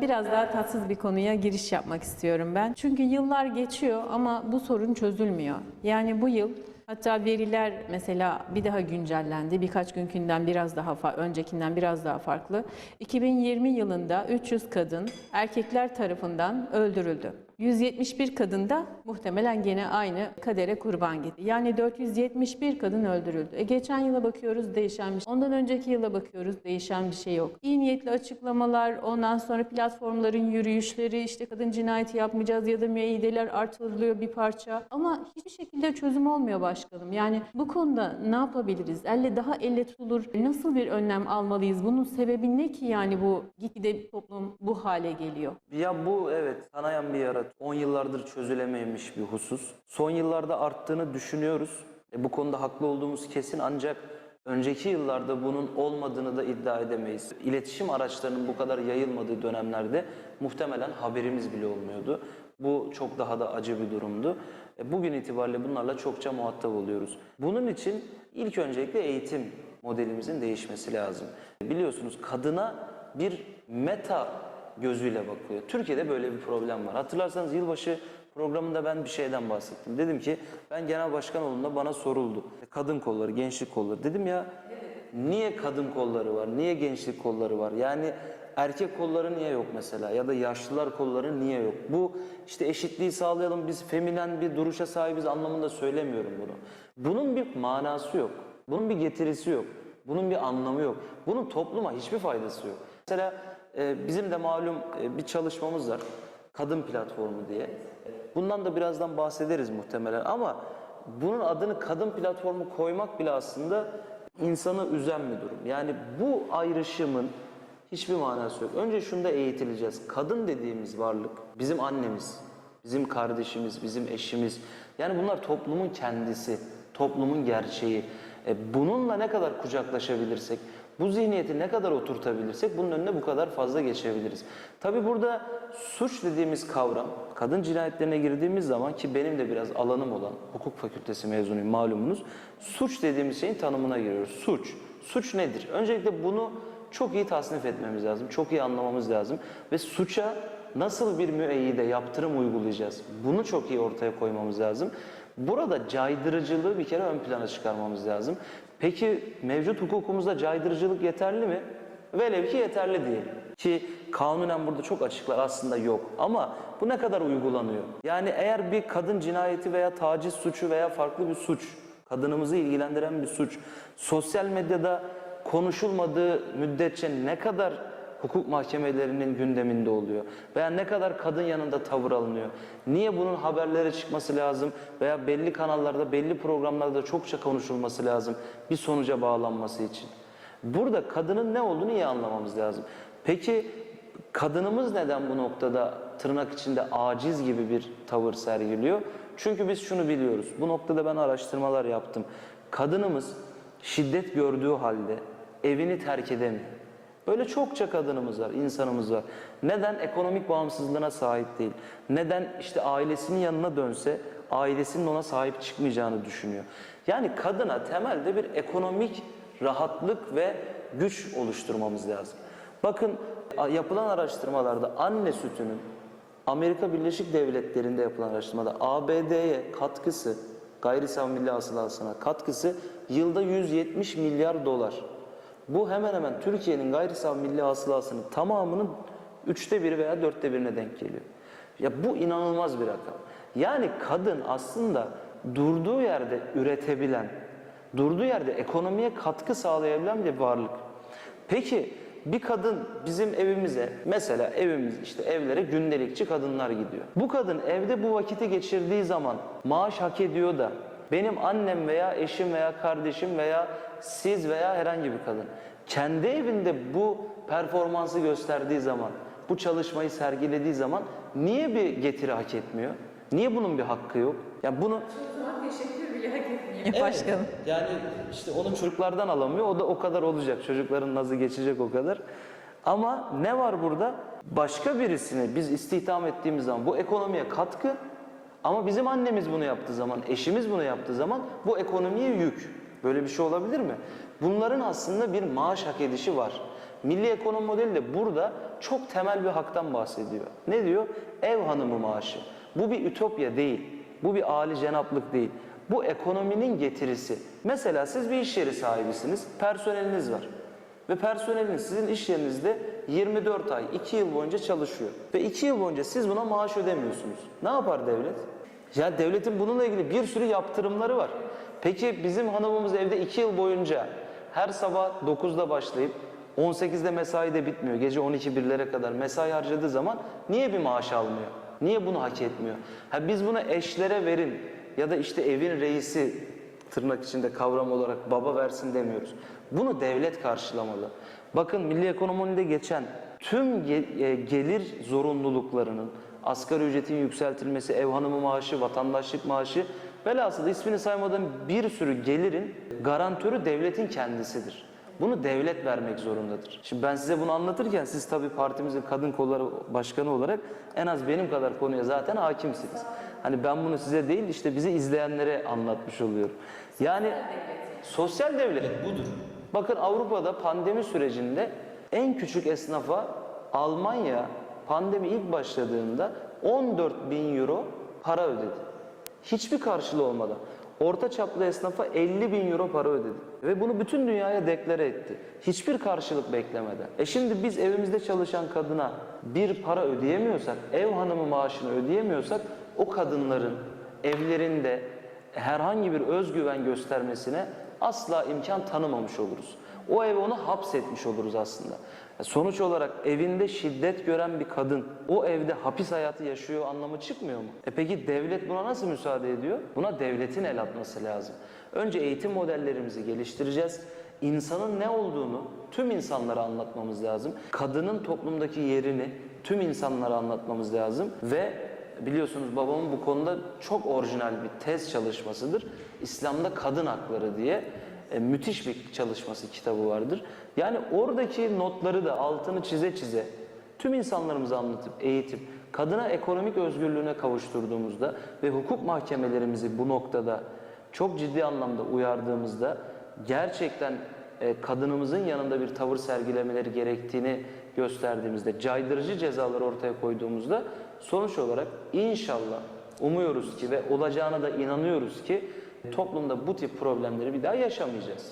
Biraz daha tatsız bir konuya giriş yapmak istiyorum ben. Çünkü yıllar geçiyor ama bu sorun çözülmüyor. Yani bu yıl hatta veriler mesela bir daha güncellendi. Birkaç günkünden biraz daha öncekinden biraz daha farklı. 2020 yılında 300 kadın erkekler tarafından öldürüldü. 171 kadın da muhtemelen gene aynı kadere kurban gitti. Yani 471 kadın öldürüldü. E geçen yıla bakıyoruz değişen bir şey. Ondan önceki yıla bakıyoruz değişen bir şey yok. İyi niyetli açıklamalar, ondan sonra platformların yürüyüşleri, işte kadın cinayeti yapmayacağız ya da müeyyideler artırılıyor bir parça. Ama hiçbir şekilde çözüm olmuyor başkanım. Yani bu konuda ne yapabiliriz? Elle daha elle tutulur. Nasıl bir önlem almalıyız? Bunun sebebi ne ki yani bu gitgide toplum bu hale geliyor? Ya bu evet kanayan bir yara. 10 yıllardır çözülememiş bir husus. Son yıllarda arttığını düşünüyoruz. E, bu konuda haklı olduğumuz kesin ancak önceki yıllarda bunun olmadığını da iddia edemeyiz. İletişim araçlarının bu kadar yayılmadığı dönemlerde muhtemelen haberimiz bile olmuyordu. Bu çok daha da acı bir durumdu. E, Bugün itibariyle bunlarla çokça muhatap oluyoruz. Bunun için ilk öncelikle eğitim modelimizin değişmesi lazım. Biliyorsunuz kadına bir meta gözüyle bakıyor. Türkiye'de böyle bir problem var. Hatırlarsanız yılbaşı programında ben bir şeyden bahsettim. Dedim ki ben genel başkan olduğumda bana soruldu. Kadın kolları, gençlik kolları. Dedim ya niye kadın kolları var? Niye gençlik kolları var? Yani erkek kolları niye yok mesela? Ya da yaşlılar kolları niye yok? Bu işte eşitliği sağlayalım biz feminen bir duruşa sahibiz anlamında söylemiyorum bunu. Bunun bir manası yok. Bunun bir getirisi yok. Bunun bir anlamı yok. Bunun topluma hiçbir faydası yok. Mesela e, bizim de malum e, bir çalışmamız var. Kadın platformu diye. Bundan da birazdan bahsederiz muhtemelen ama bunun adını kadın platformu koymak bile aslında insanı üzen bir durum. Yani bu ayrışımın hiçbir manası yok. Önce şunda eğitileceğiz. Kadın dediğimiz varlık bizim annemiz, bizim kardeşimiz, bizim eşimiz. Yani bunlar toplumun kendisi, toplumun gerçeği. E, bununla ne kadar kucaklaşabilirsek, bu zihniyeti ne kadar oturtabilirsek bunun önüne bu kadar fazla geçebiliriz. Tabi burada suç dediğimiz kavram, kadın cinayetlerine girdiğimiz zaman ki benim de biraz alanım olan hukuk fakültesi mezunuyum malumunuz. Suç dediğimiz şeyin tanımına giriyoruz. Suç. Suç nedir? Öncelikle bunu çok iyi tasnif etmemiz lazım. Çok iyi anlamamız lazım. Ve suça nasıl bir müeyyide yaptırım uygulayacağız? Bunu çok iyi ortaya koymamız lazım. Burada caydırıcılığı bir kere ön plana çıkarmamız lazım. Peki mevcut hukukumuzda caydırıcılık yeterli mi? Velev ki yeterli değil. Ki kanunen burada çok açıklar aslında yok. Ama bu ne kadar uygulanıyor? Yani eğer bir kadın cinayeti veya taciz suçu veya farklı bir suç, kadınımızı ilgilendiren bir suç, sosyal medyada konuşulmadığı müddetçe ne kadar hukuk mahkemelerinin gündeminde oluyor? Veya ne kadar kadın yanında tavır alınıyor? Niye bunun haberlere çıkması lazım? Veya belli kanallarda, belli programlarda çokça konuşulması lazım bir sonuca bağlanması için? Burada kadının ne olduğunu iyi anlamamız lazım. Peki kadınımız neden bu noktada tırnak içinde aciz gibi bir tavır sergiliyor? Çünkü biz şunu biliyoruz. Bu noktada ben araştırmalar yaptım. Kadınımız şiddet gördüğü halde evini terk edemiyor. Böyle çokça kadınımız var, insanımız var. Neden ekonomik bağımsızlığına sahip değil? Neden işte ailesinin yanına dönse ailesinin ona sahip çıkmayacağını düşünüyor. Yani kadına temelde bir ekonomik rahatlık ve güç oluşturmamız lazım. Bakın yapılan araştırmalarda anne sütünün Amerika Birleşik Devletleri'nde yapılan araştırmada ABD'ye katkısı, gayri milli hasılasına katkısı yılda 170 milyar dolar. Bu hemen hemen Türkiye'nin gayri safi milli hasılasının tamamının üçte biri veya dörtte birine denk geliyor. Ya bu inanılmaz bir rakam. Yani kadın aslında durduğu yerde üretebilen, durduğu yerde ekonomiye katkı sağlayabilen bir varlık. Peki bir kadın bizim evimize mesela evimiz işte evlere gündelikçi kadınlar gidiyor. Bu kadın evde bu vakiti geçirdiği zaman maaş hak ediyor da benim annem veya eşim veya kardeşim veya siz veya herhangi bir kadın kendi evinde bu performansı gösterdiği zaman, bu çalışmayı sergilediği zaman niye bir getiri hak etmiyor? Niye bunun bir hakkı yok? Ya bunu Başkanım. yani işte onun çocuklardan alamıyor. O da o kadar olacak. Çocukların nazı geçecek o kadar. Ama ne var burada? Başka birisini biz istihdam ettiğimiz zaman bu ekonomiye katkı ama bizim annemiz bunu yaptığı zaman, eşimiz bunu yaptığı zaman bu ekonomiye yük. Böyle bir şey olabilir mi? Bunların aslında bir maaş hak edişi var. Milli ekonomi modeli de burada çok temel bir haktan bahsediyor. Ne diyor? Ev hanımı maaşı. Bu bir ütopya değil. Bu bir âli cenaplık değil. Bu ekonominin getirisi. Mesela siz bir iş yeri sahibisiniz, personeliniz var. Ve personeliniz sizin iş yerinizde 24 ay, 2 yıl boyunca çalışıyor. Ve 2 yıl boyunca siz buna maaş ödemiyorsunuz. Ne yapar devlet? Ya devletin bununla ilgili bir sürü yaptırımları var. Peki bizim hanımımız evde 2 yıl boyunca her sabah 9'da başlayıp 18'de mesai de bitmiyor. Gece 12-1'lere kadar mesai harcadığı zaman niye bir maaş almıyor? Niye bunu hak etmiyor? Ha biz bunu eşlere verin ya da işte evin reisi tırnak içinde kavram olarak baba versin demiyoruz. Bunu devlet karşılamalı. Bakın milli ekonomide geçen tüm e, gelir zorunluluklarının asgari ücretin yükseltilmesi, ev hanımı maaşı, vatandaşlık maaşı velhasıl ismini saymadığım bir sürü gelirin garantörü devletin kendisidir. Bunu devlet vermek zorundadır. Şimdi ben size bunu anlatırken siz tabii partimizin kadın kolları başkanı olarak en az benim kadar konuya zaten hakimsiniz. Hani ben bunu size değil işte bizi izleyenlere anlatmış oluyorum. Yani sosyal devlet budur. Bakın Avrupa'da pandemi sürecinde en küçük esnafa Almanya pandemi ilk başladığında 14 bin euro para ödedi. Hiçbir karşılığı olmadan. Orta çaplı esnafa 50 bin euro para ödedi. Ve bunu bütün dünyaya deklare etti. Hiçbir karşılık beklemeden. E şimdi biz evimizde çalışan kadına bir para ödeyemiyorsak, ev hanımı maaşını ödeyemiyorsak o kadınların evlerinde herhangi bir özgüven göstermesine asla imkan tanımamış oluruz. O ev onu hapsetmiş oluruz aslında. Sonuç olarak evinde şiddet gören bir kadın o evde hapis hayatı yaşıyor anlamı çıkmıyor mu? E peki devlet buna nasıl müsaade ediyor? Buna devletin el atması lazım. Önce eğitim modellerimizi geliştireceğiz. İnsanın ne olduğunu tüm insanlara anlatmamız lazım. Kadının toplumdaki yerini tüm insanlara anlatmamız lazım ve biliyorsunuz babamın bu konuda çok orijinal bir tez çalışmasıdır. İslam'da kadın hakları diye e, müthiş bir çalışması kitabı vardır. Yani oradaki notları da altını çize çize tüm insanlarımıza anlatıp eğitip kadına ekonomik özgürlüğüne kavuşturduğumuzda ve hukuk mahkemelerimizi bu noktada çok ciddi anlamda uyardığımızda gerçekten e, kadınımızın yanında bir tavır sergilemeleri gerektiğini gösterdiğimizde, caydırıcı cezalar ortaya koyduğumuzda sonuç olarak inşallah umuyoruz ki ve olacağına da inanıyoruz ki toplumda bu tip problemleri bir daha yaşamayacağız.